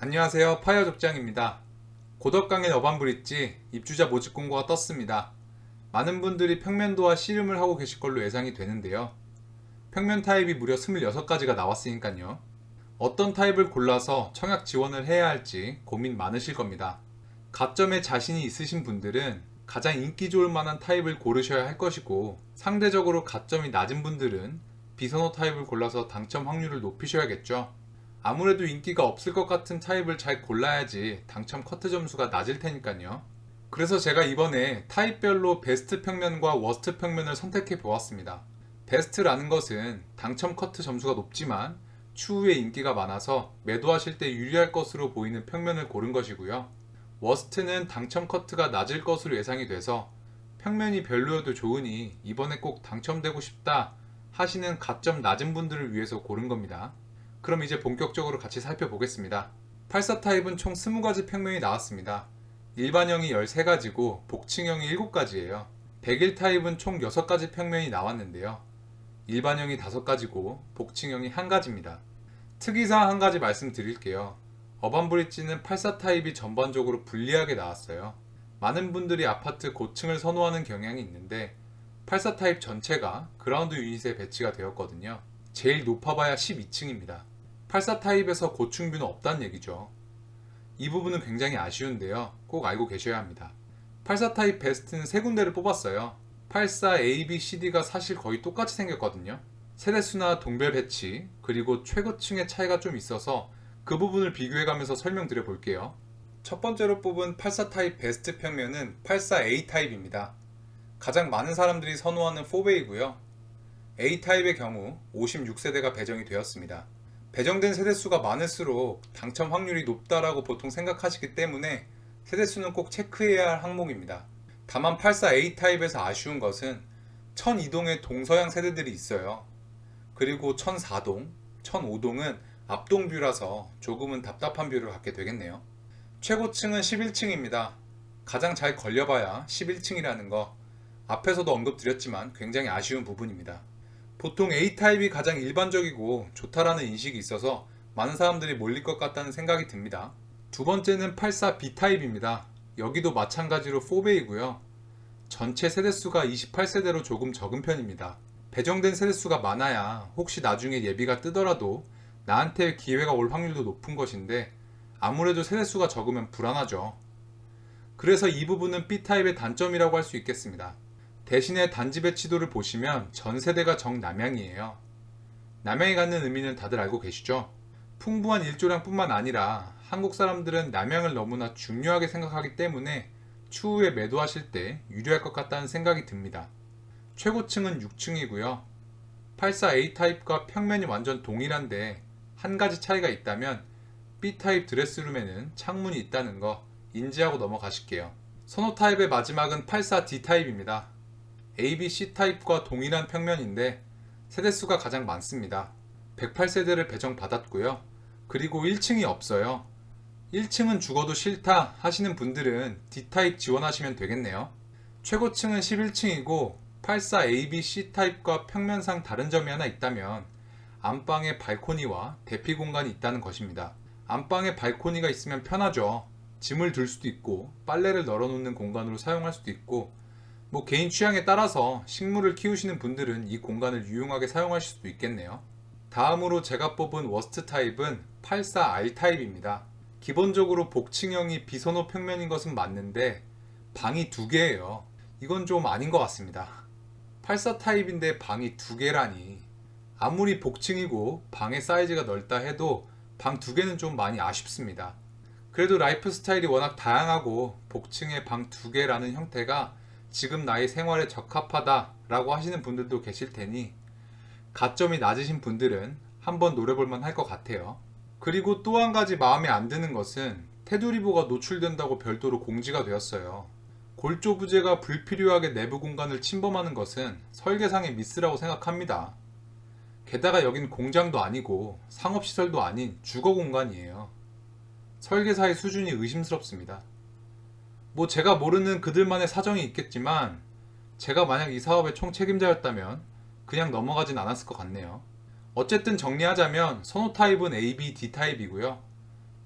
안녕하세요. 파이어 족장입니다. 고덕강의 어반브릿지 입주자 모집 공고가 떴습니다. 많은 분들이 평면도와 씨름을 하고 계실 걸로 예상이 되는데요. 평면 타입이 무려 26가지가 나왔으니까요. 어떤 타입을 골라서 청약 지원을 해야 할지 고민 많으실 겁니다. 가점에 자신이 있으신 분들은 가장 인기 좋을 만한 타입을 고르셔야 할 것이고 상대적으로 가점이 낮은 분들은 비선호 타입을 골라서 당첨 확률을 높이셔야겠죠. 아무래도 인기가 없을 것 같은 타입을 잘 골라야지 당첨 커트 점수가 낮을 테니까요. 그래서 제가 이번에 타입별로 베스트 평면과 워스트 평면을 선택해 보았습니다. 베스트라는 것은 당첨 커트 점수가 높지만 추후에 인기가 많아서 매도하실 때 유리할 것으로 보이는 평면을 고른 것이고요. 워스트는 당첨 커트가 낮을 것으로 예상이 돼서 평면이 별로여도 좋으니 이번에 꼭 당첨되고 싶다 하시는 가점 낮은 분들을 위해서 고른 겁니다. 그럼 이제 본격적으로 같이 살펴보겠습니다. 84 타입은 총 20가지 평면이 나왔습니다. 일반형이 13가지고 복층형이 7가지예요. 101 타입은 총 6가지 평면이 나왔는데요. 일반형이 5가지고 복층형이 1가지입니다. 특이사항 한 가지 말씀드릴게요. 어반브릿지는 84 타입이 전반적으로 불리하게 나왔어요. 많은 분들이 아파트 고층을 선호하는 경향이 있는데 84 타입 전체가 그라운드 유닛에 배치가 되었거든요. 제일 높아봐야 12층입니다. 84 타입에서 고층뷰는 없다는 얘기죠. 이 부분은 굉장히 아쉬운데요. 꼭 알고 계셔야 합니다. 84 타입 베스트는 세 군데를 뽑았어요. 84 A, B, C, D가 사실 거의 똑같이 생겼거든요. 세대수나 동별 배치, 그리고 최고층의 차이가 좀 있어서 그 부분을 비교해가면서 설명드려 볼게요. 첫 번째로 뽑은 84 타입 베스트 평면은 84 A 타입입니다. 가장 많은 사람들이 선호하는 4베이고요. A 타입의 경우 56세대가 배정이 되었습니다. 배정된 세대수가 많을수록 당첨 확률이 높다라고 보통 생각하시기 때문에 세대수는 꼭 체크해야 할 항목입니다. 다만 84A 타입에서 아쉬운 것은 1002동의 동서양 세대들이 있어요. 그리고 1004동, 1005동은 앞동 뷰라서 조금은 답답한 뷰를 갖게 되겠네요. 최고층은 11층입니다. 가장 잘 걸려봐야 11층이라는 거 앞에서도 언급드렸지만 굉장히 아쉬운 부분입니다. 보통 A타입이 가장 일반적이고 좋다라는 인식이 있어서 많은 사람들이 몰릴 것 같다는 생각이 듭니다. 두 번째는 84B타입입니다. 여기도 마찬가지로 4베이고요. 전체 세대수가 28세대로 조금 적은 편입니다. 배정된 세대수가 많아야 혹시 나중에 예비가 뜨더라도 나한테 기회가 올 확률도 높은 것인데 아무래도 세대수가 적으면 불안하죠. 그래서 이 부분은 B타입의 단점이라고 할 수 있겠습니다. 대신에 단지 배치도를 보시면 전 세대가 정남향이에요. 남향이 갖는 의미는 다들 알고 계시죠? 풍부한 일조량뿐만 아니라 한국 사람들은 남향을 너무나 중요하게 생각하기 때문에 추후에 매도하실 때 유리할 것 같다는 생각이 듭니다. 최고층은 6층이고요. 84A 타입과 평면이 완전 동일한데 한 가지 차이가 있다면 B 타입 드레스룸에는 창문이 있다는 거 인지하고 넘어가실게요. 선호 타입의 마지막은 84D 타입입니다. A, B, C 타입과 동일한 평면인데 세대수가 가장 많습니다. 108세대를 배정받았고요. 그리고 1층이 없어요. 1층은 죽어도 싫다 하시는 분들은 D 타입 지원하시면 되겠네요. 최고층은 11층이고 84 A, B, C 타입과 평면상 다른 점이 하나 있다면 안방에 발코니와 대피 공간이 있다는 것입니다. 안방에 발코니가 있으면 편하죠. 짐을 둘 수도 있고 빨래를 널어놓는 공간으로 사용할 수도 있고 뭐 개인 취향에 따라서 식물을 키우시는 분들은 이 공간을 유용하게 사용하실 수도 있겠네요. 다음으로 제가 뽑은 워스트 타입은 84R 타입입니다. 기본적으로 복층형이 비선호 평면인 것은 맞는데 방이 두 개예요. 이건 좀 아닌 것 같습니다. 84 타입인데 방이 두 개라니. 아무리 복층이고 방의 사이즈가 넓다 해도 방 두 개는 좀 많이 아쉽습니다. 그래도 라이프 스타일이 워낙 다양하고 복층에 방두 개라는 형태가 지금 나의 생활에 적합하다 라고 하시는 분들도 계실 테니 가점이 낮으신 분들은 한번 노려볼만 할 것 같아요. 그리고 또 한 가지 마음에 안 드는 것은 테두리보가 노출된다고 별도로 공지가 되었어요. 골조 부재가 불필요하게 내부 공간을 침범하는 것은 설계상의 미스라고 생각합니다. 게다가 여긴 공장도 아니고 상업시설도 아닌 주거 공간이에요. 설계사의 수준이 의심스럽습니다. 뭐 제가 모르는 그들만의 사정이 있겠지만 제가 만약 이 사업의 총 책임자였다면 그냥 넘어가진 않았을 것 같네요. 어쨌든 정리하자면 선호 타입은 A, B, D 타입이고요.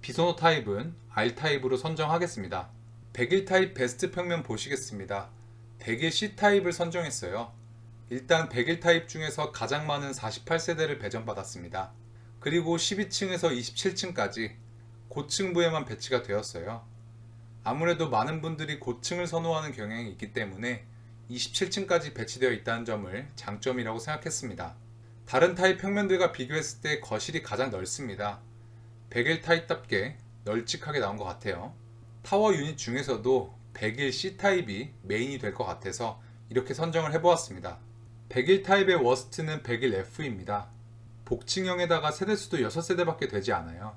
비소노 타입은 R 타입으로 선정하겠습니다. 101 타입 베스트 평면 보시겠습니다. 101 C 타입을 선정했어요. 일단 101 타입 중에서 가장 많은 48세대를 배정받았습니다. 그리고 12층에서 27층까지 고층부에만 배치가 되었어요. 아무래도 많은 분들이 고층을 선호하는 경향이 있기 때문에 27층까지 배치되어 있다는 점을 장점이라고 생각했습니다. 다른 타입 평면들과 비교했을 때 거실이 가장 넓습니다. 101 타입답게 널찍하게 나온 것 같아요. 타워 유닛 중에서도 101 C 타입이 메인이 될 것 같아서 이렇게 선정을 해보았습니다. 101 타입의 워스트는 101 F입니다. 복층형에다가 세대수도 6세대밖에 되지 않아요.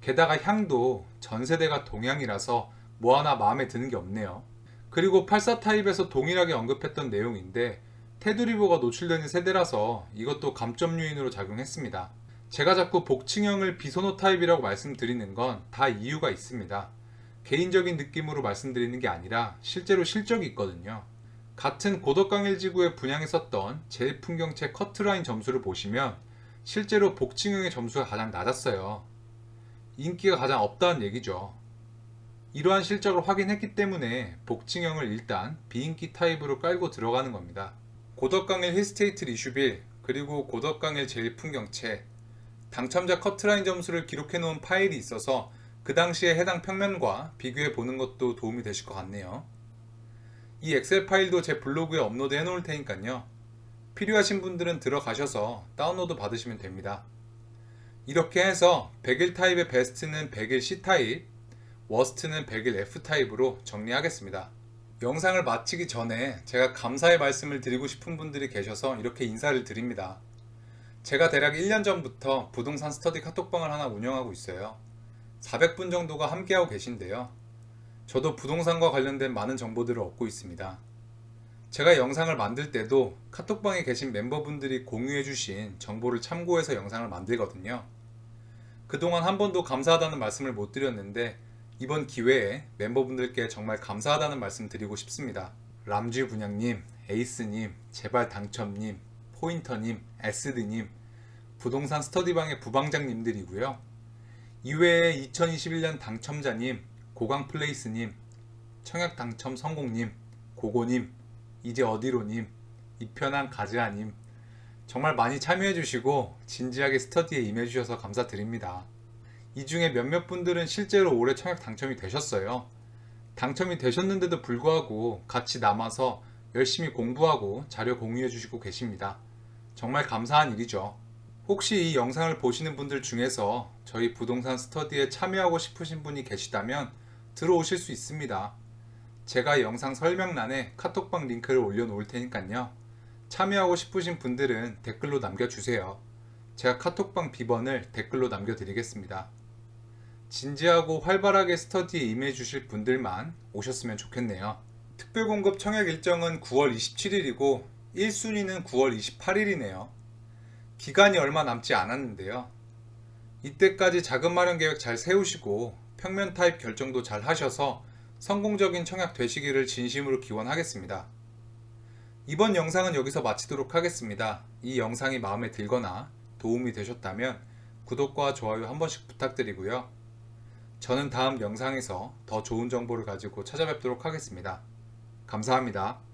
게다가 향도 전 세대가 동향이라서 뭐 하나 마음에 드는 게 없네요. 그리고 84 타입에서 동일하게 언급했던 내용인데 테두리보가 노출되는 세대라서 이것도 감점 요인으로 작용했습니다. 제가 자꾸 복층형을 비소노 타입이라고 말씀드리는 건 다 이유가 있습니다. 개인적인 느낌으로 말씀드리는 게 아니라 실제로 실적이 있거든요. 같은 고덕강일 지구에 분양했었던 제일풍경채 커트라인 점수를 보시면 실제로 복층형의 점수가 가장 낮았어요. 인기가 가장 없다는 얘기죠. 이러한 실적을 확인했기 때문에 복층형을 일단 비인기 타입으로 깔고 들어가는 겁니다. 고덕강일 힐스테이트 리슈빌 그리고 고덕강일 제일 풍경채 당첨자 커트라인 점수를 기록해 놓은 파일이 있어서 그 당시에 해당 평면과 비교해 보는 것도 도움이 되실 것 같네요. 이 엑셀 파일도 제 블로그에 업로드 해 놓을 테니까요. 필요하신 분들은 들어가셔서 다운로드 받으시면 됩니다. 이렇게 해서 101 타입의 베스트는 101 C 타입, 워스트는 101 F 타입으로 정리하겠습니다. 영상을 마치기 전에 제가 감사의 말씀을 드리고 싶은 분들이 계셔서 이렇게 인사를 드립니다. 제가 대략 1년 전부터 부동산 스터디 카톡방을 하나 운영하고 있어요. 400분 정도가 함께하고 계신데요. 저도 부동산과 관련된 많은 정보들을 얻고 있습니다. 제가 영상을 만들 때도 카톡방에 계신 멤버분들이 공유해주신 정보를 참고해서 영상을 만들거든요. 그동안 한 번도 감사하다는 말씀을 못 드렸는데 이번 기회에 멤버분들께 정말 감사하다는 말씀 드리고 싶습니다. 람쥐 분양님, 에이스님, 제발 당첨님, 포인터님, 에스드님, 부동산 스터디방의 부방장님들이고요. 이외에 2021년 당첨자님, 고강플레이스님, 청약 당첨 성공님, 고고님, 이제 어디로님, 이편한 가즈아님, 정말 많이 참여해주시고 진지하게 스터디에 임해주셔서 감사드립니다. 이 중에 몇몇 분들은 실제로 올해 청약 당첨이 되셨어요. 당첨이 되셨는데도 불구하고 같이 남아서 열심히 공부하고 자료 공유해 주시고 계십니다. 정말 감사한 일이죠. 혹시 이 영상을 보시는 분들 중에서 저희 부동산 스터디에 참여하고 싶으신 분이 계시다면 들어오실 수 있습니다. 제가 영상 설명란에 카톡방 링크를 올려놓을 테니까요. 참여하고 싶으신 분들은 댓글로 남겨주세요. 제가 카톡방 비번을 댓글로 남겨드리겠습니다. 진지하고 활발하게 스터디에 임해 주실 분들만 오셨으면 좋겠네요. 특별공급 청약 일정은 9월 27일이고 1순위는 9월 28일이네요. 기간이 얼마 남지 않았는데요. 이때까지 자금 마련 계획 잘 세우시고 평면 타입 결정도 잘 하셔서 성공적인 청약 되시기를 진심으로 기원하겠습니다. 이번 영상은 여기서 마치도록 하겠습니다. 이 영상이 마음에 들거나 도움이 되셨다면 구독과 좋아요 한 번씩 부탁드리고요. 저는 다음 영상에서 더 좋은 정보를 가지고 찾아뵙도록 하겠습니다. 감사합니다.